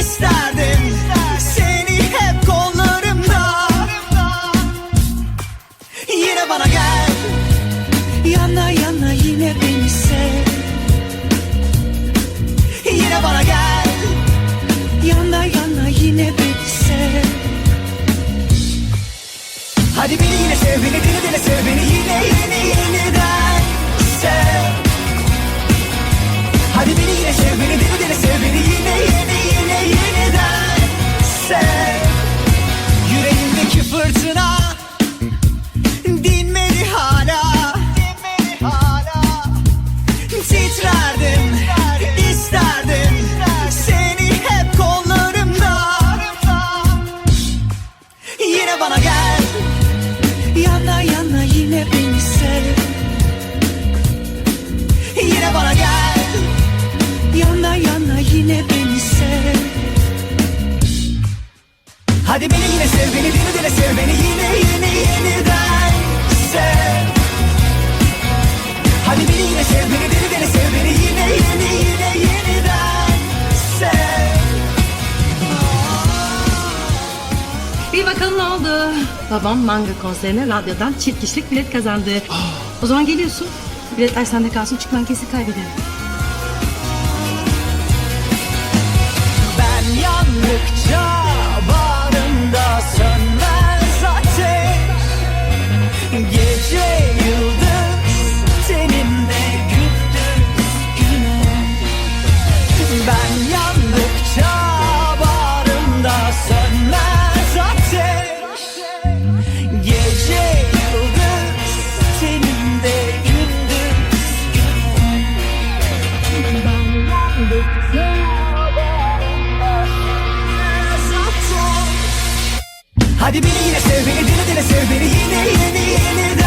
İsterdim Seni hep kollarımda. Yine bana gel. Yana yana yine beni sev. Yine bana gel. Yana yana yine beni sev. Hadi beni yine sev beni deli deli sev beni yine yine yine yine yeniden sev Hadi beni yine sev beni deli deli sev beni yine yine yine yeniden sev Bir bakalım ne oldu? Babam manga konserine radyodan çift kişilik bilet kazandı. O zaman geliyorsun. Biletler sende kalsın çünkü ben kesin kaybederim. Ben yandıkça dile sev beni dile dile sev beni yine yeni yeniden